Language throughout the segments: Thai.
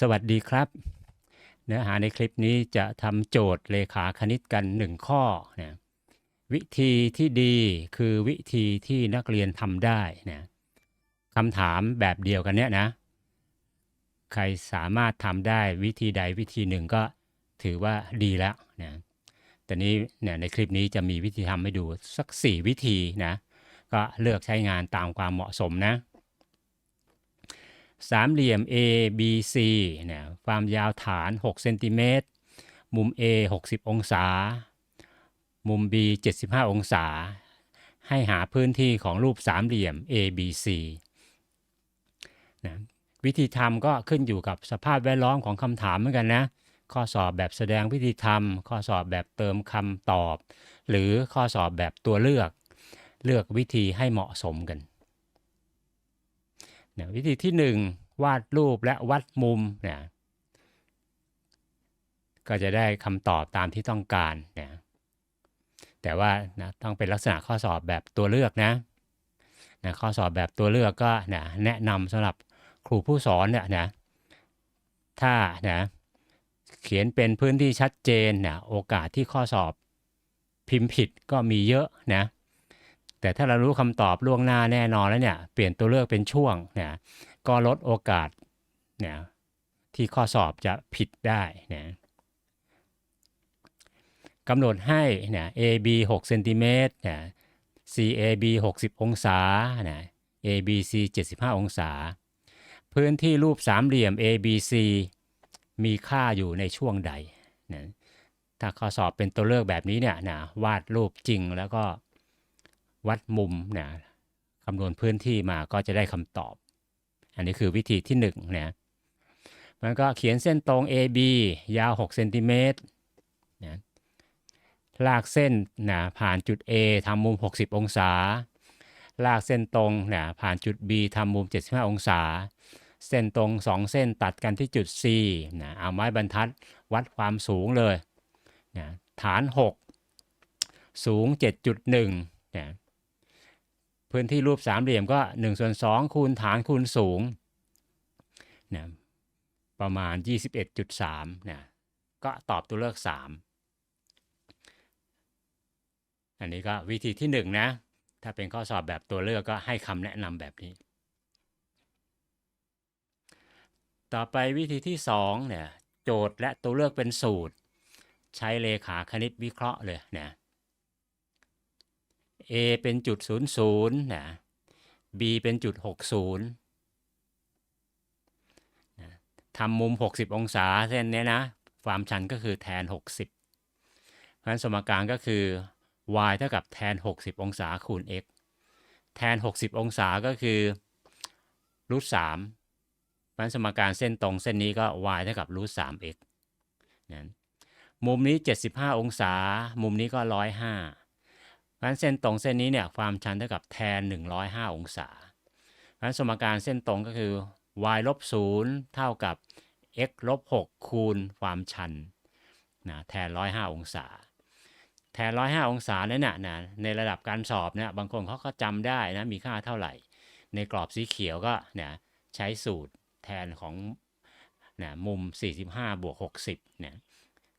สวัสดีครับ เนื้อหาในคลิปนี้จะทำโจทย์เลขาคณิตกัน 1 ข้อนะวิธีที่ดีคือวิธีที่นักเรียนทำได้นะคำถามแบบเดียวกันเนี้ยนะ ใครสามารถทำได้วิธีใดวิธีหนึ่งก็ถือว่าดีแล้วนะแต่นี้เนี่ยในคลิปนี้จะมีวิธีทำให้ดูสัก 4 วิธีนะ ก็เลือกใช้งานตามความเหมาะสมนะ สามเหลี่ยม A B C เนี่ยความยาวฐาน6เซนติเมตรมุม A 60 องศา มุม B 75 องศา ให้หาพื้นที่ของรูปสามเหลี่ยม A B C นะวิธีทำก็ขึ้นอยู่กับสภาพแวดล้อมของคำถามเหมือนกันนะ ข้อสอบแบบแสดงวิธีทำข้อสอบแบบเติมคำตอบ หรือข้อสอบแบบตัวเลือก เลือกวิธีให้เหมาะสมกันนะวิธีที่ 1 วาดรูปและวัดมุมเนะก็จะได้คำตอบตามที่ต้องการเนะแต่ว่านะต้องเป็นลักษณะข้อสอบแบบตัวเลือกนะนะข้อสอบแบบตัวเลือกก็นะแนะนำสำหรับครูผู้สอนเนี่ยนะถ้านะเขียนเป็นพื้นที่ชัดเจนนะโอกาสที่ข้อสอบพิมพ์ผิดก็มีเยอะนะ แต่ถ้าเรารู้คำตอบล่วงหน้าแน่นอนแล้วเนี่ยเปลี่ยนตัวเลือกเป็นช่วงเนี่ยก็ลดโอกาสเนี่ยที่ข้อสอบจะผิดได้นะกำหนดให้เนี่ย AB 6เซนติเมตรเนี่ย CAB 60 องศาเนี่ย ABC 75 องศา พื้นที่รูปสามเหลี่ยม ABC มีค่าอยู่ในช่วงใดนะถ้าข้อสอบเป็นตัวเลือกแบบนี้เนี่ยนะวาดรูปจริงแล้วก็ วัดมุมนะคำนวณพื้นที่มาก็จะได้คำตอบ อันนี้คือวิธีที่1นงนะมันก็เขียนเส้นตรง AB ยาว6เซนติเมตรนะลากเส้นนะผ่านจุด A ทำมุม 60 องศา ลากเส้นตรงนะผ่านจุด B ทำมุม 75 องศา เส้นตรง 2 เส้นตัดกันที่จุด C นะเอาไม้บรรทัดวัดความสูงเลยนะฐาน 6 สูง 7.1นะ พื้นที่รูปสามเหลี่ยมก็1ส่วน2คูณฐานคูณสูงนะประมาณ 21.3นะก็ตอบตัวเลือก 3 อันนี้ก็วิธีที่ 1 นะ ถ้าเป็นข้อสอบแบบตัวเลือกก็ให้คำแนะนำแบบนี้ ต่อไปวิธีที่2เนี่ยโจทย์และตัวเลือกเป็นสูตร ใช้เลขาคณิตวิเคราะห์เลยนะ A เป็นจุด00นะ B เป็นจุด60นะทำมุม 60 องศาเส้นนี้นะ ความชันก็คือแทน 60เพราะฉะนั้นสมการก็คือ y เท่ากับแทน 60 องศาคูณ x แทน 60 องศาก็คือรูท3เพราะฉะนั้นสมการเส้นตรงเส้นนี้ก็ y เท่ากับรูท 3x นะมุมนี้ 75 องศา มุมนี้ก็ 105 เพราะฉะนั้นเส้นตรงเส้นนี้เนี่ยความชันเท่ากับแทน 105 องศา เพราะฉะนั้นสมการเส้นตรงก็คือ y ลบ0เท่ากับ x ลบ6คูณความชันนะแทน 105 องศา แทน 105 องศาเนี่ยนะนะในระดับการสอบเนี่ยบางคนเขาก็จำได้นะมีค่าเท่าไหร่ ในกรอบสีเขียวก็เนี่ยใช้สูตรแทนของนะมุม 45 บวก 60เนี่ย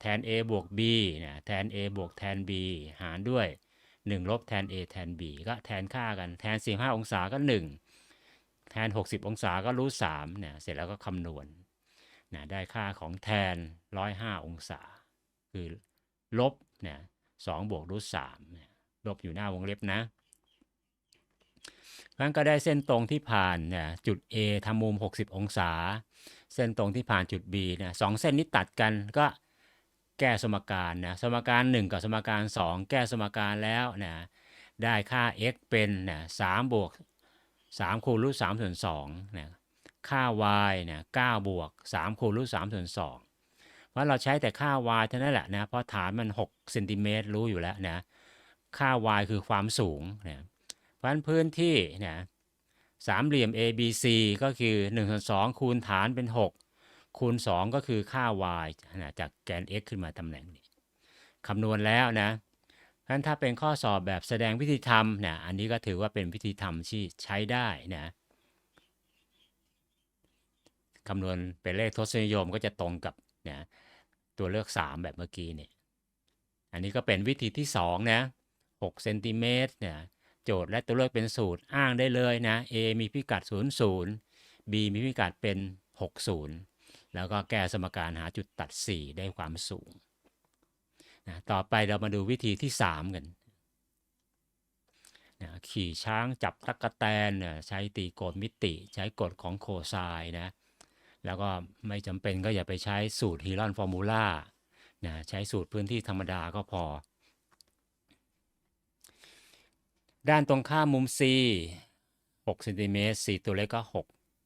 แทน a บวก b เนี่ยแทน a บวกแทน b หารด้วย 1 ลบแทน a แทน b ก็แทนค่ากันแทน 45 องศาก็ 1 แทน 60 องศาก็รูท3เนี่ยเสร็จแล้วก็คำนวณนะได้ค่าของแทน 105 องศา คือลบเนี่ย2บวกรูท3ลบอยู่หน้าวงเล็บนะนั้นก็ได้เส้นตรงที่ผ่านเนี่ยจุด A ทำมุม 60 องศา เส้นตรงที่ผ่านจุด B เนี่ยสองเส้นนี้ตัดกันก็ แก้สมการนะสมการ 1 กับสมการ 2 แก้สมการแล้วนะได้ค่า x เป็นนะ3บวก3คูณรูท3ส่วน2นะค่า y เนี่ย9บวก3คูณรูท3ส่วน2เพราะเราใช้แต่ค่า y เท่านั้นแหละนะเพราะฐานมัน6เซนติเมตรรู้อยู่แล้วนะค่า y คือความสูงนะเพราะฉะนั้นพื้นที่นะสามเหลี่ยม ABC ก็คือ1ส่วน2คูณฐานเป็น 6 คูณ 2 ก็คือค่า y นะจากแกน x ขึ้นมาตำแหน่งนี้คำนวณแล้วนะเพราะฉะนั้นถ้าเป็นข้อสอบแบบแสดงวิธีทำนะอันนี้ก็ถือว่าเป็นวิธีทำที่ใช้ได้นะคำนวณเป็นเลขทศนิยมก็จะตรงกับนะตัวเลือก 3 แบบเมื่อกี้เนี่ยอันนี้ก็เป็นวิธีที่2นะ6เซนติเมตรเนี่ยโจทย์และตัวเลือกเป็นสูตรอ้างได้เลยนะ A มีพิกัด 0 0 B มีพิกัดเป็น 60 แล้วก็แก้สมการหาจุดตัด 4 ได้ความสูงนะต่อไปเรามาดูวิธีที่ 3 กันนะขี่ช้างจับตั๊กแตนเนี่ยใช้ตีโกณมิติ ใช้กฎของโคไซน์นะแล้วก็ไม่จำเป็นก็อย่าไปใช้สูตรฮีรอนฟอร์มูลานะใช้สูตรพื้นที่ธรรมดาก็พอ ด้านตรงข้ามมุม C 6เซนติเมตร C ตัวเล็กก็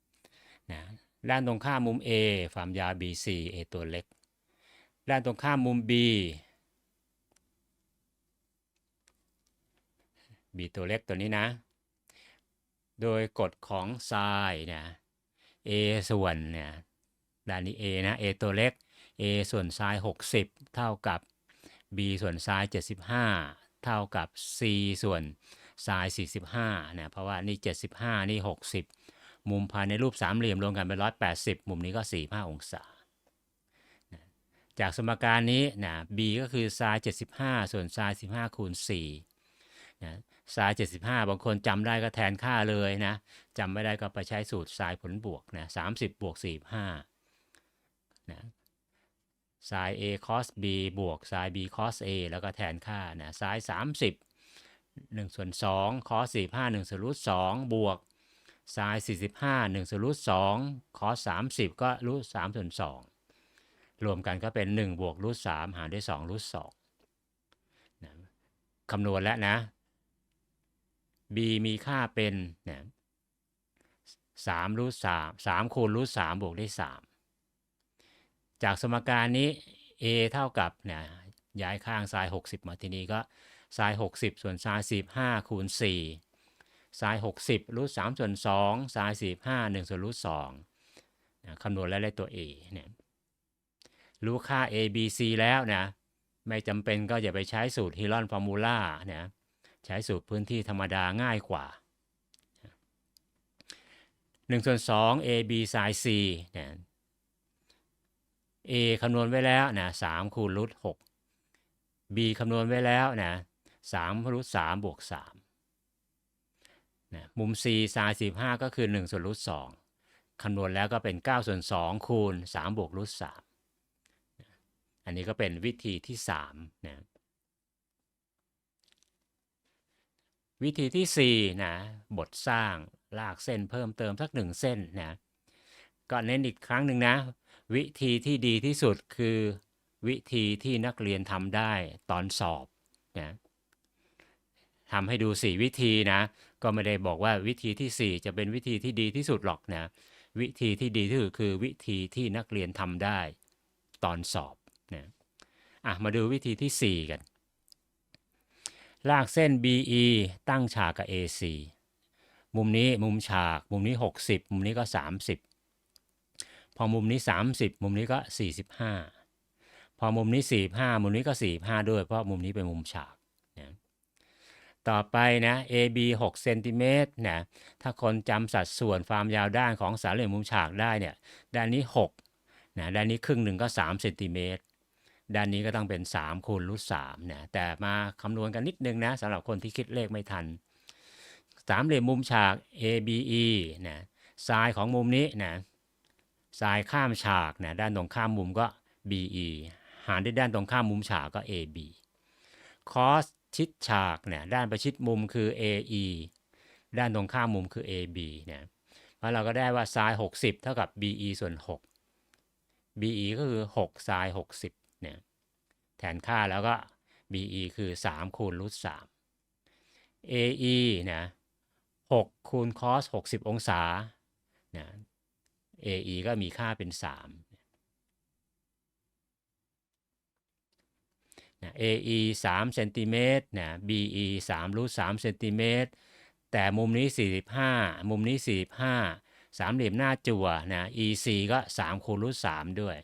6นะ ด้านตรงข้ามมุม A ความยาว BC A ตัวเล็ก ด้านตรงข้ามมุม B B ตัวเล็กตัวนี้นะ โดยกฎของไซน์นะ A ส่วนเนี่ยด้านนี้ A นะ A ตัวเล็ก A ส่วนไซน์60 เท่ากับ B ส่วนไซน์75 เท่ากับ C ส่วนไซน์45นะ เพราะว่านี่ 75 นี่ 60 มุมภายในรูปสามเหลี่ยมรวมกันเป็น180มุมนี้ก็45องศา จากสมการนี้นะ B ก็คือไซน์75ส่วนไซน์15คูณ4นะไซน์75บางคนจำได้ก็แทนค่าเลยนะจำไม่ได้ก็ไปใช้สูตรไซน์ผลบวกนะ30บวก45นะไซน์ A cos B บวกไซน์ B cos A แล้วก็แทนค่านะไซน์30 1ส่วน2 cos 45 1ส่วนรูท2บวก ไซน์45 1ส่วนรูท2 cos 30 ก็รูท3ส่วน2รวมกันก็เป็น 1 บวกรูท3หารด้วย2รูท2นะคำนวณแล้วนะ b มีค่าเป็นนะสามรูทสามสามคูณรูทสามบวกได้สามจากสมการนี้ a เท่ากับนะย้ายข้างไซน์หกสิบมาทีนี้ก็ไซน์หกสิบส่วนไซน์สิบห้าคูณ สี่ไซน์หกสิบรูทสามส่วนสองไซน์สิบห้าหนึ่งส่วนรูทสองนะคำนวณแล้วได้ตัว a เนี่ยรู้ค่า a b c แล้วนะไม่จำเป็นก็อย่าไปใช้สูตรฮิลอนฟอร์มูลานะใช้สูตรพื้นที่ธรรมดาง่ายกว่า1ส่วน2 ab sin c นะ a คำนวณไว้แล้วนะ3คูณรูท6 b คำนวณไว้แล้วนะ3รูท3บวก3 นะมุม c sin 15ก็คือ 1 ส่วนรูท2คำนวณแล้วก็เป็น 9 ส่วน 2 คูณ 3 บวกรูท3อันนี้ก็เป็นวิธีที่3นะวิธีที่4นะบทสร้างลากเส้นเพิ่มเติมสักหนึ่งเส้นนะก็เน้นอีกครั้งหนึ่งนะ วิธีที่ดีที่สุดคือวิธีที่นักเรียนทำได้ตอนสอบนะ ทำให้ดู 4 วิธีนะ ก็ไม่ได้บอกว่าวิธีที่ 4 จะเป็นวิธีที่ดีที่สุดหรอกนะ วิธีที่ดีที่สุดคือวิธีที่นักเรียนทำได้ ตอนสอบนะอะมาดูวิธีที่ 4 กัน ลากเส้น BE ตั้งฉากกับ AC มุมนี้มุมฉาก มุมนี้ 60 มุมนี้ก็ 30 พอมุมนี้ 30 มุมนี้ก็ 45 พอมุมนี้ 45 มุมนี้ก็ 45 ด้วย เพราะมุมนี้เป็นมุมฉาก ต่อไปนะ AB 6เซนติเมตรนะถ้าคนจำสัดส่วนความยาวด้านของสามเหลี่ยมมุมฉากได้เนี่ยด้านนี้6นะด้านนี้ครึ่งหนึ่งก็3เซนติเมตรด้านนี้ก็ต้องเป็น3คูณรูท3นะแต่มาคำนวณกันนิดนึงนะสำหรับคนที่คิดเลขไม่ทันสามเหลี่ยมมุมฉาก ABE นะซายของมุมนี้นะซายข้ามฉากนะด้านตรงข้ามมุมก็ BE หารด้วยด้านตรงข้ามมุมฉากก็ AB คอส ชิดฉากเนะด้านประชิดมุมคือ AE ด้านตรงข้ามมุมคือ AB เนะเพราะเราก็ได้ว่าซาย 60 เท่ากับ BE ส่วน 6 BE ก็คือ 6ซาย 60เนี่ยแทนค่าแล้วก็ BE คือ 3 คูณรูท3 AE นะ6คูณ cos 60 องศานะ AE ก็มีค่าเป็น 3 นะ AE 3เซนติเมตรนะ BE 3รูท3เซนติเมตรแต่มุมนี้ 45 มุมนี้ 45 สามเหลี่ยมหน้าจั่วนะ EC ก็3คูณรูท3ด้วย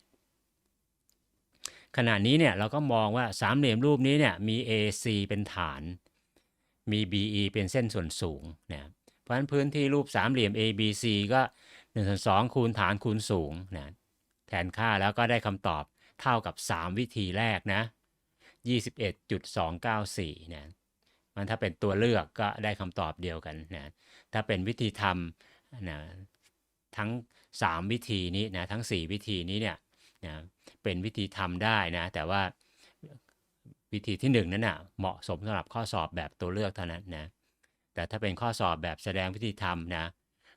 ขณะนี้เนี่ยเราก็มองว่าสามเหลี่ยมรูปนี้เนี่ยมี AC เป็นฐาน มี BE เป็นเส้นส่วนสูงนะเพราะฉะนั้นพื้นที่รูปสามเหลี่ยม ABC ก็1ส่วน2คูณฐานคูณสูงนะแทนค่าแล้วก็ได้คำตอบเท่ากับ 3 วิธีแรกนะ 21.294นะมันถ้าเป็นตัวเลือกก็ได้คำตอบเดียวกันนะถ้าเป็นวิธีทำนะทั้ง 3 วิธีนี้นะทั้ง 4 วิธีนี้เนี่ยนะเป็นวิธีทำได้นะแต่ว่าวิธีที่1นั้นนะ่ะเหมาะสมสำหรับข้อสอบแบบตัวเลือกเท่านั้นนะแต่ถ้าเป็นข้อสอบแบบแสดงวิธีทำนะ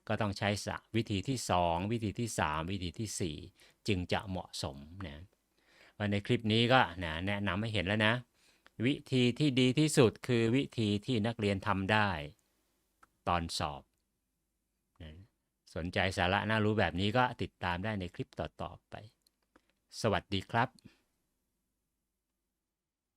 ก็ต้องใช้วิธีที่ 2 วิธีที่ 3 วิธีที่ 4 จึงจะเหมาะสมนะ วันในคลิปนี้ก็นะแนะนำให้เห็นแล้วนะ วิธีที่ดีที่สุดคือวิธีที่นักเรียนทำได้ ตอนสอบ สนใจสาระน่ารู้แบบนี้ก็ติดตามได้ในคลิปต่อๆไป สวัสดีครับ